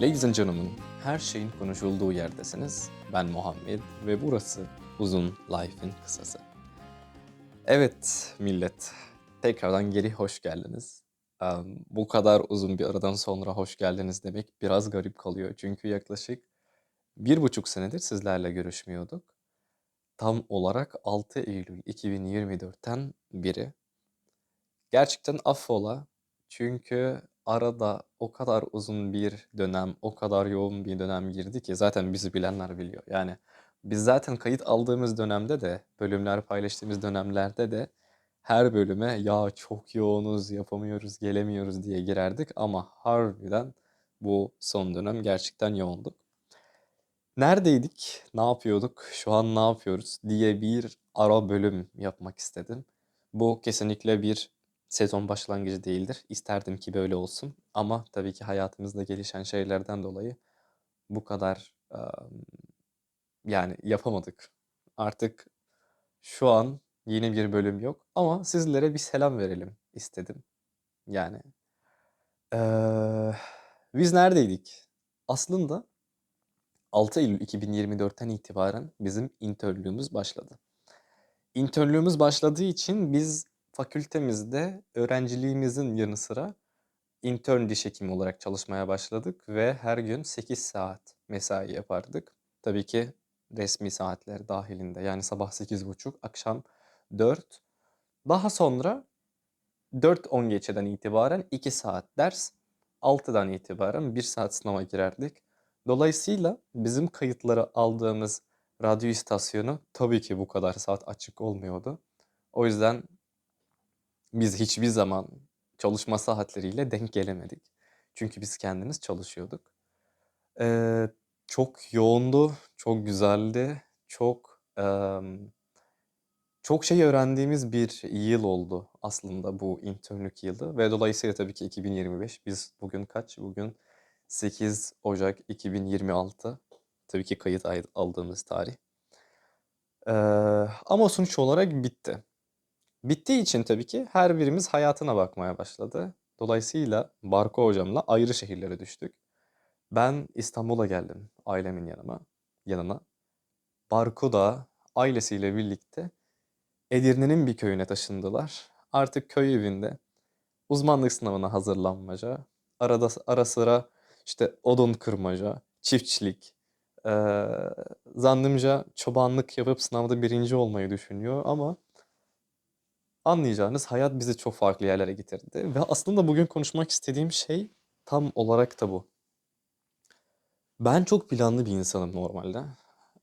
Ladies and gentlemen, her şeyin konuşulduğu yerdesiniz. Ben Muhammed ve burası Uzun Life'in kısası. Evet millet, tekrardan geri hoş geldiniz. Em, bu kadar uzun bir aradan sonra hoş geldiniz demek biraz garip kalıyor. Çünkü yaklaşık bir buçuk senedir sizlerle görüşmüyorduk. Tam olarak 6 Eylül 2024'ten biri. Gerçekten affola. Çünkü arada o kadar uzun bir dönem, o kadar yoğun bir dönem girdi ki zaten bizi bilenler biliyor. Yani biz zaten kayıt aldığımız dönemde de, bölümler paylaştığımız dönemlerde de her bölüme ya çok yoğunuz, yapamıyoruz, gelemiyoruz diye girerdik ama harbiden bu son dönem gerçekten yoğunduk. Neredeydik, ne yapıyorduk, şu an ne yapıyoruz diye bir ara bölüm yapmak istedim. Bu kesinlikle bir sezon başlangıcı değildir. İsterdim ki böyle olsun ama tabii ki hayatımızda gelişen şeylerden dolayı bu kadar yani yapamadık. Artık şu an yeni bir bölüm yok ama sizlere bir selam verelim istedim. Yani eee, biz neredeydik? Aslında 6 Eylül 2024'ten itibaren bizim internlüğümüz başladı. İnternlüğümüz başladığı için biz fakültemizde öğrenciliğimizin yanı sıra intern diş hekimi olarak çalışmaya başladık ve her gün 8 saat mesai yapardık. Tabii ki resmi saatler dahilinde yani sabah 8.30, akşam 4. Daha sonra 4.10 geçeden itibaren 2 saat ders, 6'dan itibaren 1 saat sınava girerdik. Dolayısıyla bizim kayıtları aldığımız radyo istasyonu tabii ki bu kadar saat açık olmuyordu. O yüzden biz hiçbir zaman çalışma saatleriyle denk gelemedik. Çünkü biz kendimiz çalışıyorduk. Eee, çok yoğundu, çok güzeldi, çok em, çok şey öğrendiğimiz bir yıl oldu aslında bu internlük yılı ve dolayısıyla tabii ki 2025. Biz bugün kaç? Bugün 8 Ocak 2026. Tabii ki kayıt ay- aldığımız tarih. Eee, ama sonuç olarak bitti. Bittiği için tabii ki her birimiz hayatına bakmaya başladı. Dolayısıyla Barko hocamla ayrı şehirlere düştük. Ben İstanbul'a geldim ailemin yanıma, yanına. Barko da ailesiyle birlikte Edirne'nin bir köyüne taşındılar. Artık köy evinde uzmanlık sınavına hazırlanmaca, arada ara sıra işte odun kırmaca, çiftçilik, eee zannımca çobanlık yapıp sınavda birinci olmayı düşünüyor ama Anlayacağınız hayat bizi çok farklı yerlere getirdi ve aslında bugün konuşmak istediğim şey tam olarak da bu. Ben çok planlı bir insanım normalde.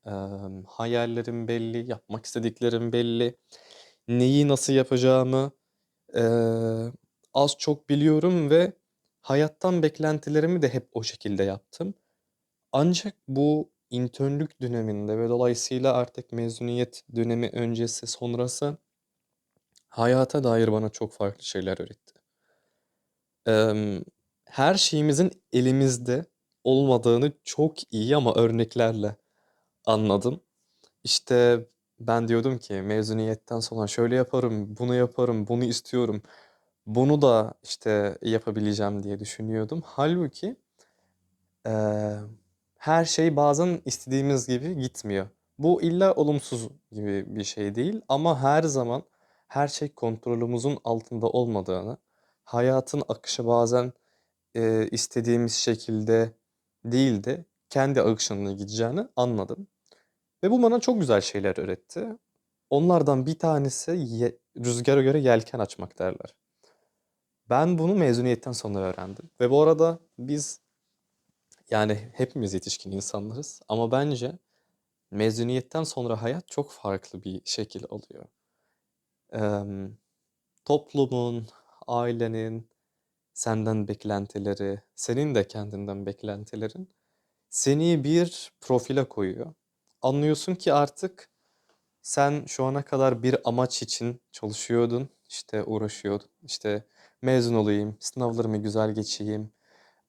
Emm, hayallerim belli, yapmak istediklerim belli. Neyi nasıl yapacağımı, eee, az çok biliyorum ve hayattan beklentilerimi de hep o şekilde yaptım. Ancak bu internlük döneminde ve dolayısıyla artık mezuniyet dönemi öncesi, sonrası hayata dair bana çok farklı şeyler öğretti. Emm, her şeyimizin elimizde olmadığını çok iyi ama örneklerle anladım. İşte, ben diyordum ki mezuniyetten sonra şöyle yaparım, bunu yaparım, bunu istiyorum, bunu da, işte, yapabileceğim diye düşünüyordum. Hâlbuki, eee, her şey bazen istediğimiz gibi gitmiyor. Bu illa olumsuz gibi bir şey değil ama her zaman her şey kontrolümüzün altında olmadığını, hayatın akışı bazen, eee, istediğimiz şekilde değil de kendi akışında gideceğini anladım ve bu bana çok güzel şeyler öğretti. Onlardan bir tanesi ye rüzgâra göre yelken açmak derler. Ben bunu mezuniyetten sonra öğrendim ve bu arada biz, yani hepimiz yetişkin insanlarız ama bence mezuniyetten sonra hayat çok farklı bir şekil alıyor. Emm, toplumun, ailenin senden beklentileri, senin de kendinden beklentilerin seni bir profile koyuyor. Anlıyorsun ki artık sen şu ana kadar bir amaç için çalışıyordun, işte uğraşıyordun. İşte mezun olayım, sınavlarımı güzel geçeyim,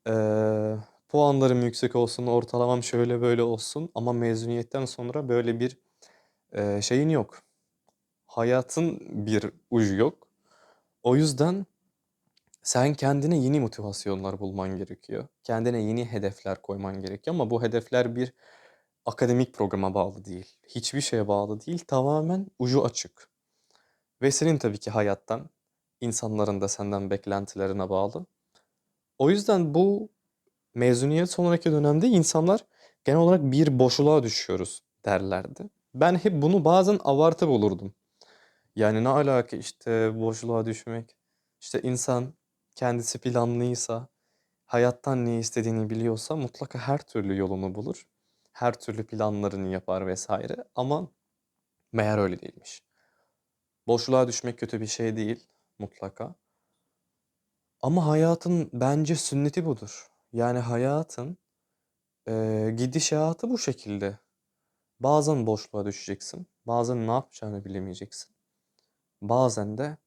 eee, puanlarım yüksek olsun, ortalamam şöyle böyle olsun ama mezuniyetten sonra böyle bir, eee, şeyin yok. Hayatın bir ucu yok. O yüzden, Sen kendine yeni motivasyonlar bulman gerekiyor. Kendine yeni hedefler koyman gerekiyor ama bu hedefler bir akademik programa bağlı değil. Hiçbir şeye bağlı değil. Tamamen ucu açık. Ve senin tabii ki hayattan, insanların da senden beklentilerine bağlı. O yüzden bu mezuniyet sonraki dönemde insanlar genel olarak bir boşluğa düşüyoruz derlerdi. Ben hep bunu bazen abartı bulurdum. Yani ne alaka işte boşluğa düşmek? İşte insan kendisi planlıysa, hayattan ne istediğini biliyorsa mutlaka her türlü yolunu bulur. Her türlü planlarını yapar vesaire. Ama meğer öyle değilmiş. Boşluğa düşmek kötü bir şey değil mutlaka. Ama hayatın bence sünneti budur. Yani hayatın eee, gidişatı bu şekilde. Bazen boşluğa düşeceksin. Bazen ne yapacağını bilemeyeceksin. Bazen de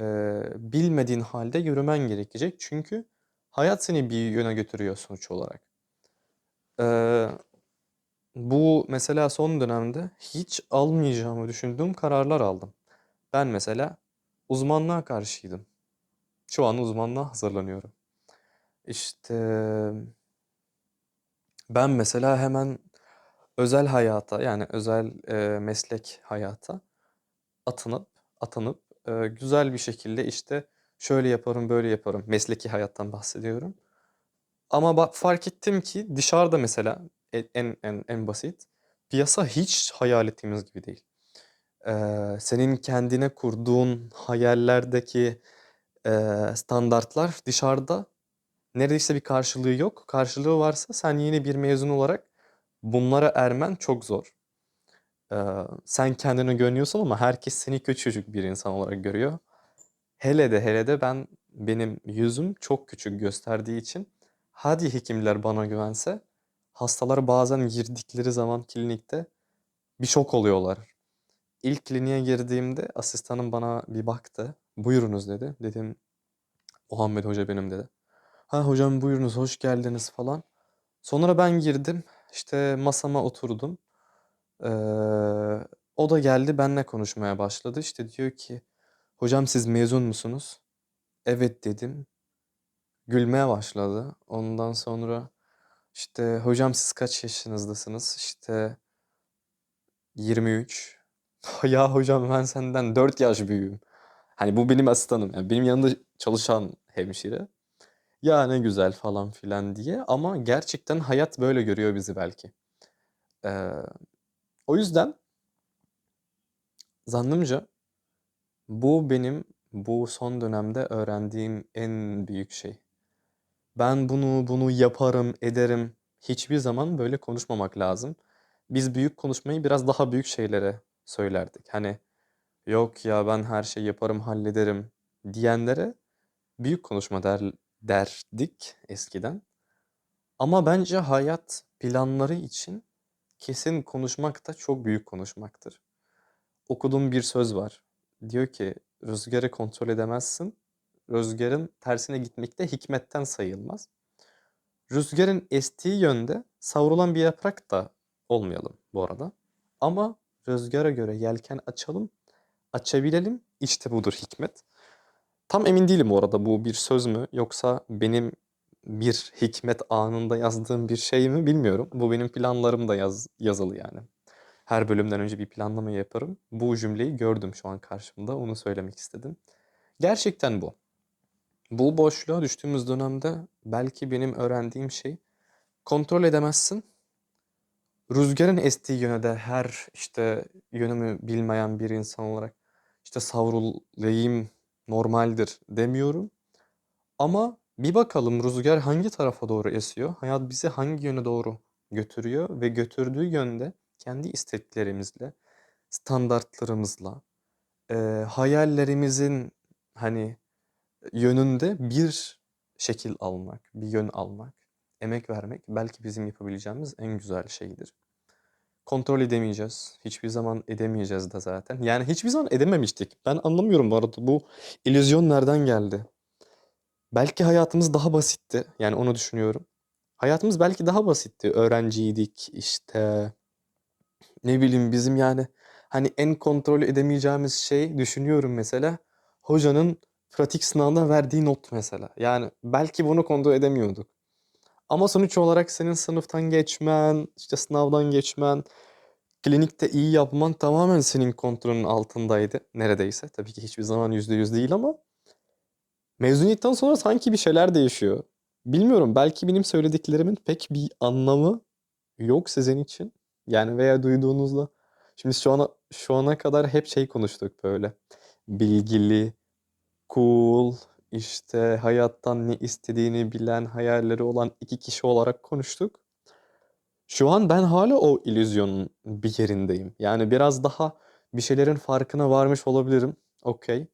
eee, bilmediğin halde yürümen gerekecek. Çünkü hayat seni bir yöne götürüyor sonuç olarak. Eee, bu mesela son dönemde hiç almayacağımı düşündüğüm kararlar aldım. Ben mesela uzmanlığa karşıydım. Şu an uzmanlığa hazırlanıyorum. İşte ben mesela hemen özel hayata yani özel eee, meslek hayata atınıp atanıp eee, güzel bir şekilde işte şöyle yaparım böyle yaparım mesleki hayattan bahsediyorum. Ama bak fark ettim ki dışarıda mesela e- en en en basit piyasa hiç hayal ettiğimiz gibi değil. Eee, senin kendine kurduğun hayallerdeki eee, standartlar dışarıda neredeyse bir karşılığı yok. Karşılığı varsa sen yeni bir mezun olarak bunlara ermen çok zor. Sen kendini görüyorsun ama herkes seni küçücük bir insan olarak görüyor. Hele de hele de ben benim yüzüm çok küçük gösterdiği için hadi hekimler bana güvense hastalar bazen girdikleri zaman klinikte bir şok oluyorlar. İlk kliniğe girdiğimde asistanım bana bir baktı. Buyurunuz dedi. Dedim Muhammed Hoca benim dedi. Ha hocam buyurunuz hoş geldiniz falan. Sonra ben girdim. İşte masama oturdum. Ee, o da geldi benimle konuşmaya başladı. İşte diyor ki hocam siz mezun musunuz? Evet dedim. Gülmeye başladı. Ondan sonra işte hocam siz kaç yaşınızdasınız? İşte 23. Ya hocam ben senden 4 yaş büyüğüm. Hani bu benim asistanım. Yani benim yanında çalışan hemşire. Ya ne güzel falan filan diye. Ama gerçekten hayat böyle görüyor bizi belki. Ee, o yüzden zannımca bu benim bu son dönemde öğrendiğim en büyük şey. Ben bunu bunu yaparım, ederim. Hiçbir zaman böyle konuşmamak lazım. Biz büyük konuşmayı biraz daha büyük şeylere söylerdik. Hani yok ya ben her şeyi yaparım, hallederim diyenlere büyük konuşma der, derdik eskiden. Ama bence hayat planları için kesin konuşmak da çok büyük konuşmaktır. Okuduğum bir söz var. Diyor ki rüzgarı kontrol edemezsin. Rüzgarın tersine gitmek de hikmetten sayılmaz. Rüzgarın estiği yönde savrulan bir yaprak da olmayalım bu arada. Ama rüzgara göre yelken açalım, açabilelim. İşte budur hikmet. Tam emin değilim bu arada bu bir söz mü yoksa benim bir hikmet anında yazdığım bir şey mi bilmiyorum. Bu benim planlarımda yaz, yazılı yani. Her bölümden önce bir planlama yaparım. Bu cümleyi gördüm şu an karşımda. Onu söylemek istedim. Gerçekten bu. Bu boşluğa düştüğümüz dönemde belki benim öğrendiğim şey kontrol edemezsin. Rüzgarın estiği yöne de her işte yönümü bilmeyen bir insan olarak işte savrulayım normaldir demiyorum. Ama bir bakalım rüzgar hangi tarafa doğru esiyor? Hayat bizi hangi yöne doğru götürüyor ve götürdüğü yönde kendi isteklerimizle, standartlarımızla, eee, hayallerimizin hani yönünde bir şekil almak, bir yön almak, emek vermek belki bizim yapabileceğimiz en güzel şeydir. Kontrol edemeyeceğiz. Hiçbir zaman edemeyeceğiz de zaten. Yani hiçbir zaman edememiştik. Ben anlamıyorum bu arada bu illüzyon nereden geldi? Belki hayatımız daha basitti. Yani onu düşünüyorum. Hayatımız belki daha basitti. Öğrenciydik işte ne bileyim bizim yani hani en kontrol edemeyeceğimiz şey düşünüyorum mesela hocanın pratik sınavda verdiği not mesela. Yani belki bunu kontrol edemiyorduk. Ama sonuç olarak senin sınıftan geçmen, işte sınavdan geçmen, klinikte iyi yapman tamamen senin kontrolünün altındaydı neredeyse. Tabii ki hiçbir zaman %100 değil ama mezuniyetten sonra sanki bir şeyler değişiyor. Bilmiyorum belki benim söylediklerimin pek bir anlamı yok sizin için. Yani veya duyduğunuzda. Şimdi şu ana, şu ana kadar hep şey konuştuk böyle. Bilgili, cool, işte hayattan ne istediğini bilen, hayalleri olan iki kişi olarak konuştuk. Şu an ben hala o illüzyonun bir yerindeyim. Yani biraz daha bir şeylerin farkına varmış olabilirim. Okey.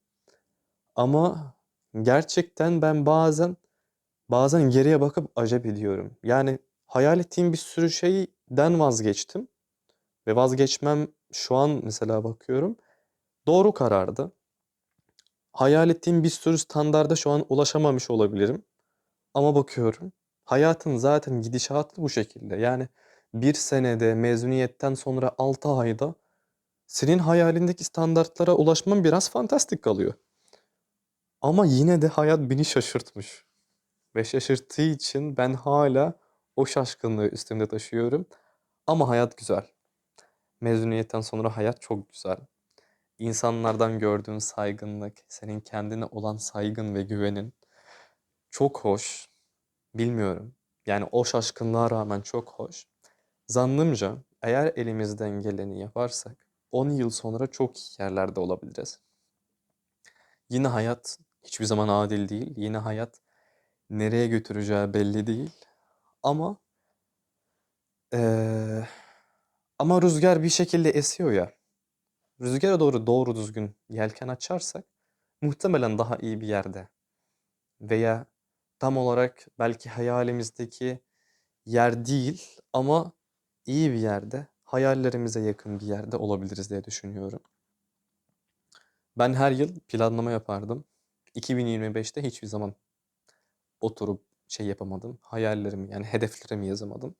Ama gerçekten ben bazen bazen geriye bakıp acep ediyorum. Yani hayal ettiğim bir sürü şeyden vazgeçtim. Ve vazgeçmem şu an mesela bakıyorum. Doğru karardı. Hayal ettiğim bir sürü standarda şu an ulaşamamış olabilirim. Ama bakıyorum hayatın zaten gidişatı bu şekilde. Yani bir senede mezuniyetten sonra 6 ayda senin hayalindeki standartlara ulaşman biraz fantastik kalıyor. Ama yine de hayat beni şaşırtmış. Ve şaşırttığı için ben hala o şaşkınlığı üstümde taşıyorum. Ama hayat güzel. Mezuniyetten sonra hayat çok güzel. İnsanlardan gördüğün saygınlık, senin kendine olan saygın ve güvenin çok hoş. Bilmiyorum. Yani o şaşkınlığa rağmen çok hoş. Zannımca eğer elimizden geleni yaparsak 10 yıl sonra çok iyi yerlerde olabiliriz. Yine hayat hiçbir zaman adil değil. Yine hayat nereye götüreceği belli değil. Ama eee, ama rüzgar bir şekilde esiyor ya. Rüzgara doğru doğru düzgün yelken açarsak muhtemelen daha iyi bir yerde veya tam olarak belki hayalimizdeki yer değil ama iyi bir yerde, hayallerimize yakın bir yerde olabiliriz diye düşünüyorum. Ben her yıl planlama yapardım. 2025'te hiçbir zaman oturup şey yapamadım. Hayallerimi yani hedeflerimi yazamadım.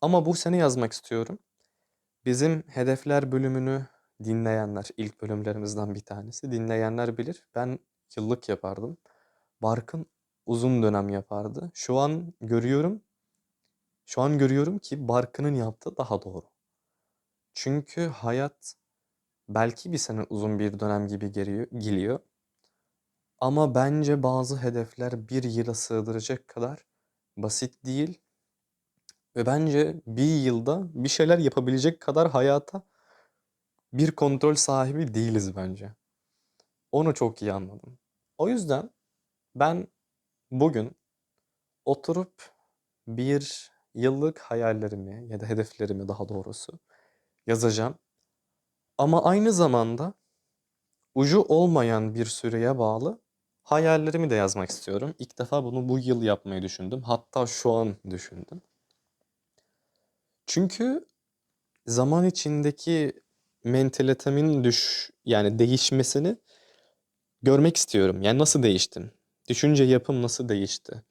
Ama bu sene yazmak istiyorum. Bizim hedefler bölümünü dinleyenler, ilk bölümlerimizden bir tanesi dinleyenler bilir. Ben yıllık yapardım. Barkın uzun dönem yapardı. Şu an görüyorum, şu an görüyorum ki Barkın'ın yaptığı daha doğru. Çünkü hayat belki bir sene uzun bir dönem gibi geliyor. Ama bence bazı hedefler bir yıla sığdıracak kadar basit değil. Ve bence bir yılda bir şeyler yapabilecek kadar hayata bir kontrol sahibi değiliz bence. Onu çok iyi anladım. O yüzden ben bugün oturup bir yıllık hayallerimi ya da hedeflerimi daha doğrusu yazacağım. Ama aynı zamanda ucu olmayan bir süreye bağlı hayallerimi de yazmak istiyorum. İlk defa bunu bu yıl yapmayı düşündüm. Hatta şu an düşündüm. Çünkü zaman içindeki mentalitemin düş yani değişmesini görmek istiyorum. Yani nasıl değiştim? Düşünce yapım nasıl değişti?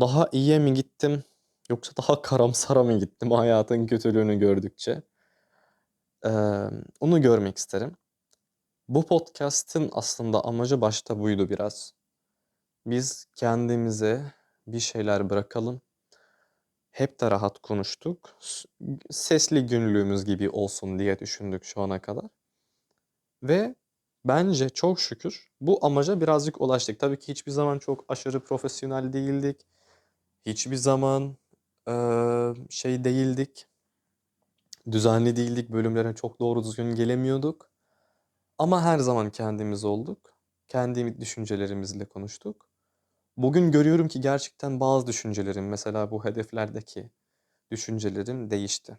Daha iyiye mi gittim yoksa daha karamsara mı gittim hayatın kötülüğünü gördükçe? Eee, onu görmek isterim. Bu podcast'ın aslında amacı başta buydu biraz. Biz kendimize bir şeyler bırakalım. Hep de rahat konuştuk. Sesli günlüğümüz gibi olsun diye düşündük şu ana kadar. Ve bence çok şükür bu amaca birazcık ulaştık. Tabii ki hiçbir zaman çok aşırı profesyonel değildik. Hiçbir zaman eee, şey değildik. Düzenli değildik. Bölümlere çok doğru düzgün gelemiyorduk. Ama her zaman kendimiz olduk. Kendi düşüncelerimizle konuştuk. Bugün görüyorum ki gerçekten bazı düşüncelerim, mesela bu hedeflerdeki düşüncelerim değişti.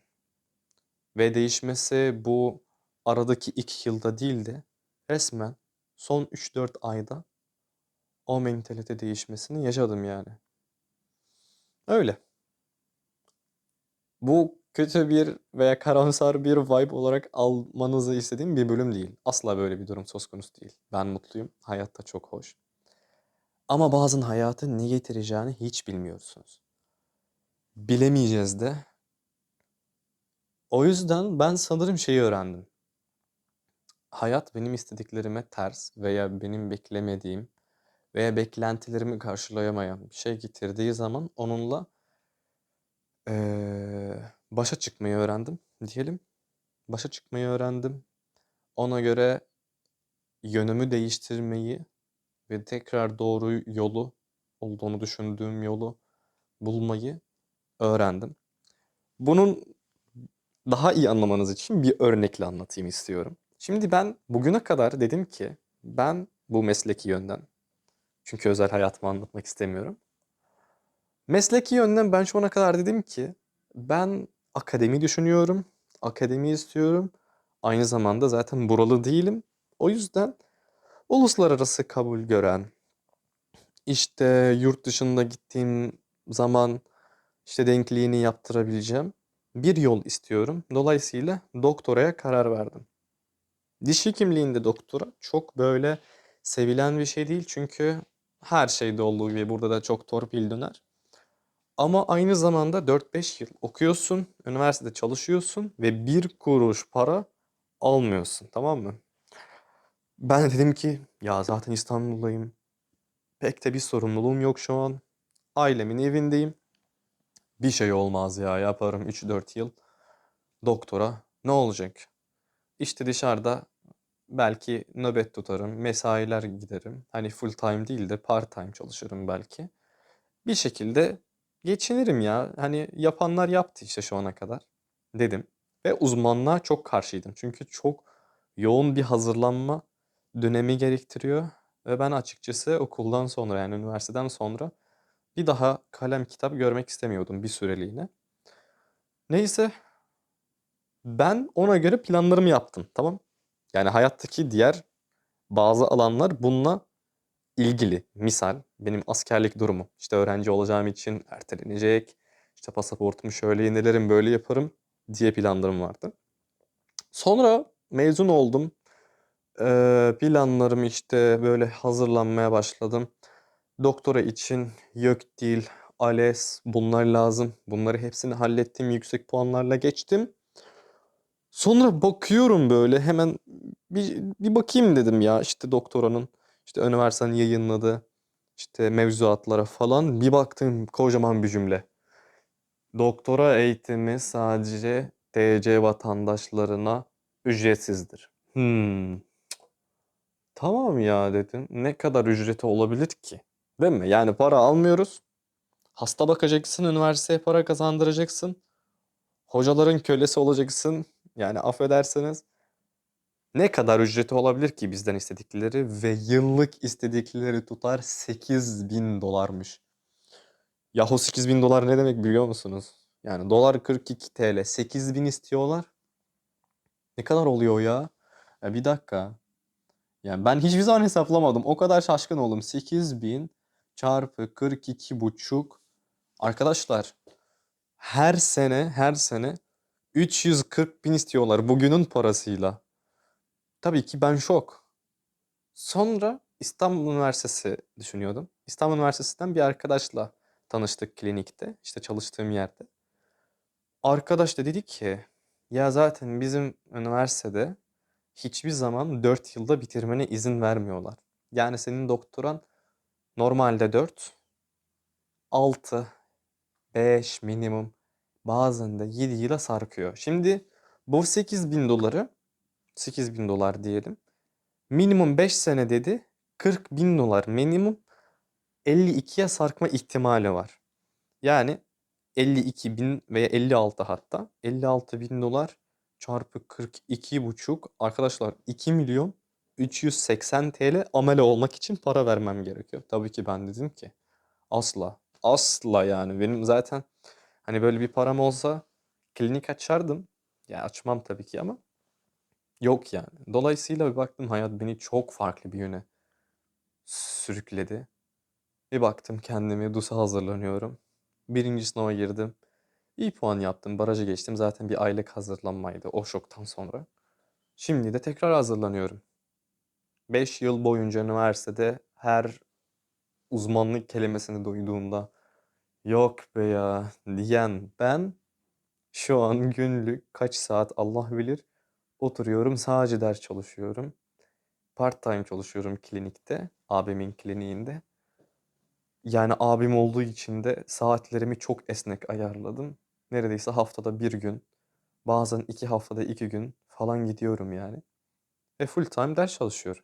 Ve değişmesi bu aradaki iki yılda değil de resmen son 3-4 ayda o mentalite değişmesini yaşadım yani. Öyle. Bu kötü bir veya karamsar bir vibe olarak almanızı istediğim bir bölüm değil. Asla böyle bir durum söz konusu değil. Ben mutluyum. Hayat da çok hoş. Ama bazen hayatın ne getireceğini hiç bilmiyorsunuz. Bilemeyeceğiz de. O yüzden ben sanırım şeyi öğrendim. hayat benim istediklerime ters veya benim beklemediğim veya beklentilerimi karşılayamayan bir şey getirdiği zaman onunla eee, başa çıkmayı öğrendim diyelim. Başa çıkmayı öğrendim. Ona göre yönümü değiştirmeyi ve tekrar doğru yolu olduğunu düşündüğüm yolu bulmayı öğrendim. Bunun daha iyi anlamanız için bir örnekle anlatayım istiyorum. Şimdi ben bugüne kadar dedim ki ben bu mesleki yönden çünkü özel hayatımı anlatmak istemiyorum. Mesleki yönden ben şu ana kadar dedim ki ben akademi düşünüyorum. Akademi istiyorum. Aynı zamanda zaten buralı değilim. O yüzden uluslararası kabul gören, işte yurt dışında gittiğim zaman işte denkliğini yaptırabileceğim bir yol istiyorum. Dolayısıyla doktoraya karar verdim. Diş hekimliğinde doktora çok böyle sevilen bir şey değil çünkü her şeyde olduğu gibi burada da çok torpil döner. Ama aynı zamanda 4-5 yıl okuyorsun, üniversitede çalışıyorsun ve bir kuruş para almıyorsun, tamam mı? Ben de dedim ki ya zaten İstanbul'dayım. Pek de bir sorumluluğum yok şu an. Ailemin evindeyim. Bir şey olmaz ya yaparım 3-4 yıl doktora. Ne olacak? İşte dışarıda belki nöbet tutarım, mesailer giderim. Hani full time değil de part time çalışırım belki. Bir şekilde geçinirim ya. Hani yapanlar yaptı işte şu ana kadar dedim. Ve uzmanlığa çok karşıydım. Çünkü çok yoğun bir hazırlanma dönemi gerektiriyor. Ve ben açıkçası okuldan sonra yani üniversiteden sonra bir daha kalem kitap görmek istemiyordum bir süreliğine. Neyse ben ona göre planlarımı yaptım tamam. Yani hayattaki diğer bazı alanlar bununla ilgili. Misal benim askerlik durumum. İşte öğrenci olacağım için ertelenecek. İşte pasaportumu şöyle yenilerim böyle yaparım diye planlarım vardı. Sonra mezun oldum. Ee, planlarım işte böyle hazırlanmaya başladım. Doktora için YÖKDİL, ALES bunlar lazım. Bunları hepsini hallettim. Yüksek puanlarla geçtim. Sonra bakıyorum böyle hemen bir, bir bakayım dedim ya işte doktoranın işte üniversitenin yayınladığı işte mevzuatlara falan bir baktım kocaman bir cümle. Doktora eğitimi sadece TC vatandaşlarına ücretsizdir. Hmm. Tamam ya dedim. Ne kadar ücreti olabilir ki? Değil mi? Yani para almıyoruz. Hasta bakacaksın, üniversiteye para kazandıracaksın. Hocaların kölesi olacaksın. Yani affedersiniz. Ne kadar ücreti olabilir ki bizden istedikleri ve yıllık istedikleri tutar 8000 dolarmış. Yahu 8000 dolar ne demek biliyor musunuz? Yani dolar 42 TL 8000 istiyorlar. Ne kadar oluyor ya? Ya bir dakika. Yani ben hiçbir zaman hesaplamadım. O kadar şaşkın oldum. 8000 çarpı 42 buçuk. Arkadaşlar her sene her sene 340 bin istiyorlar bugünün parasıyla. Tabii ki ben şok. Sonra İstanbul Üniversitesi düşünüyordum. İstanbul Üniversitesi'nden bir arkadaşla tanıştık klinikte. işte çalıştığım yerde. Arkadaş da dedi ki ya zaten bizim üniversitede hiçbir zaman 4 yılda bitirmene izin vermiyorlar. Yani senin doktoran normalde 4, 6, 5 minimum bazen de 7 yıla sarkıyor. Şimdi bu 8 bin doları 8 bin dolar diyelim. Minimum 5 sene dedi 40 bin dolar minimum 52'ye sarkma ihtimali var. Yani 52 bin veya 56 hatta 56 bin dolar çarpı 42 buçuk arkadaşlar 2 milyon 380 TL amele olmak için para vermem gerekiyor. Tabii ki ben dedim ki asla asla yani benim zaten hani böyle bir param olsa klinik açardım. Ya açmam tabii ki ama yok yani. Dolayısıyla bir baktım hayat beni çok farklı bir yöne sürükledi. Bir baktım kendimi DUS'a hazırlanıyorum. Birinci sınava girdim. İyi puan yaptım, barajı geçtim. Zaten bir aylık hazırlanmaydı o şoktan sonra. Şimdi de tekrar hazırlanıyorum. 5 yıl boyunca üniversitede her uzmanlık kelimesini duyduğumda yok be ya diyen ben şu an günlük kaç saat Allah bilir Oturuyorum, sadece ders çalışıyorum. Part-time çalışıyorum klinikte, abimin kliniğinde. Yani abim olduğu için de saatlerimi çok esnek ayarladım. Neredeyse haftada 1 gün, bazen 2 haftada 2 gün falan gidiyorum yani. Ve full-time ders çalışıyorum.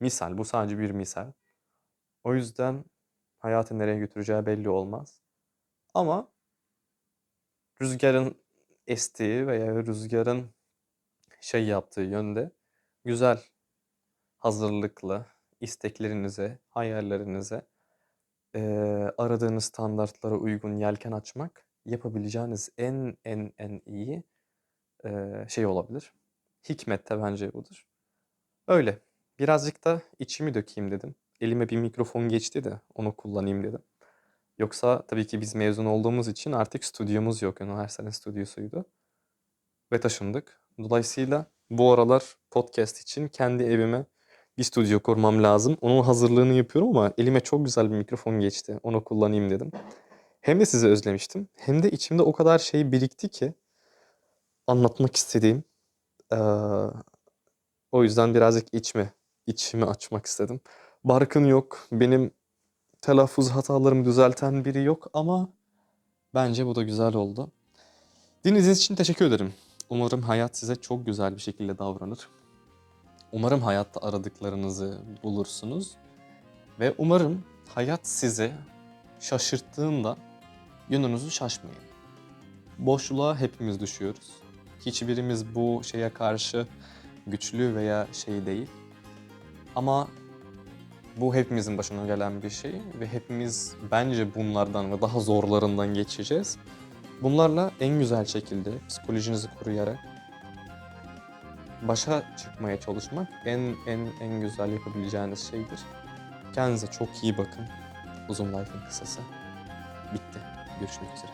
Misal, bu sadece bir misal. O yüzden hayatı nereye götüreceği belli olmaz. Ama rüzgarın estiği veya rüzgarın şey yaptığı yönde güzel, hazırlıklı, isteklerinize, hayallerinize, eee, aradığınız standartlara uygun yelken açmak yapabileceğiniz en, en, en iyi, eee, şey olabilir. Hikmet de bence budur. Öyle. Birazcık da içimi dökeyim dedim. Elime bir mikrofon geçti de onu kullanayım dedim. Yoksa tabii ki biz mezun olduğumuz için artık stüdyomuz yok. Üniversitenin stüdyosuydu. Ve taşındık. Dolayısıyla bu aralar podcast için kendi evime bir stüdyo kurmam lazım. Onun hazırlığını yapıyorum ama elime çok güzel bir mikrofon geçti. Onu kullanayım dedim. Hem de sizi özlemiştim hem de içimde o kadar şey birikti ki anlatmak istediğim. Eee, o yüzden birazcık içimi, içimi açmak istedim. Barkın yok, benim telaffuz hatalarımı düzelten biri yok ama bence bu da güzel oldu. Dinlediğiniz için teşekkür ederim. Umarım hayat size çok güzel bir şekilde davranır. Umarım hayatta aradıklarınızı bulursunuz ve umarım hayat sizi şaşırttığında yönünüzü şaşmayın. Boşluğa hepimiz düşüyoruz. Hiçbirimiz bu şeye karşı güçlü veya şey değil. Ama bu hepimizin başına gelen bir şey ve hepimiz bence bunlardan ve daha zorlarından geçeceğiz. Bunlarla en güzel şekilde psikolojinizi koruyarak başa çıkmaya çalışmak en en en güzel yapabileceğiniz şeydir. Kendinize çok iyi bakın. Uzun life'ın kısası. Bitti. Görüşmek üzere.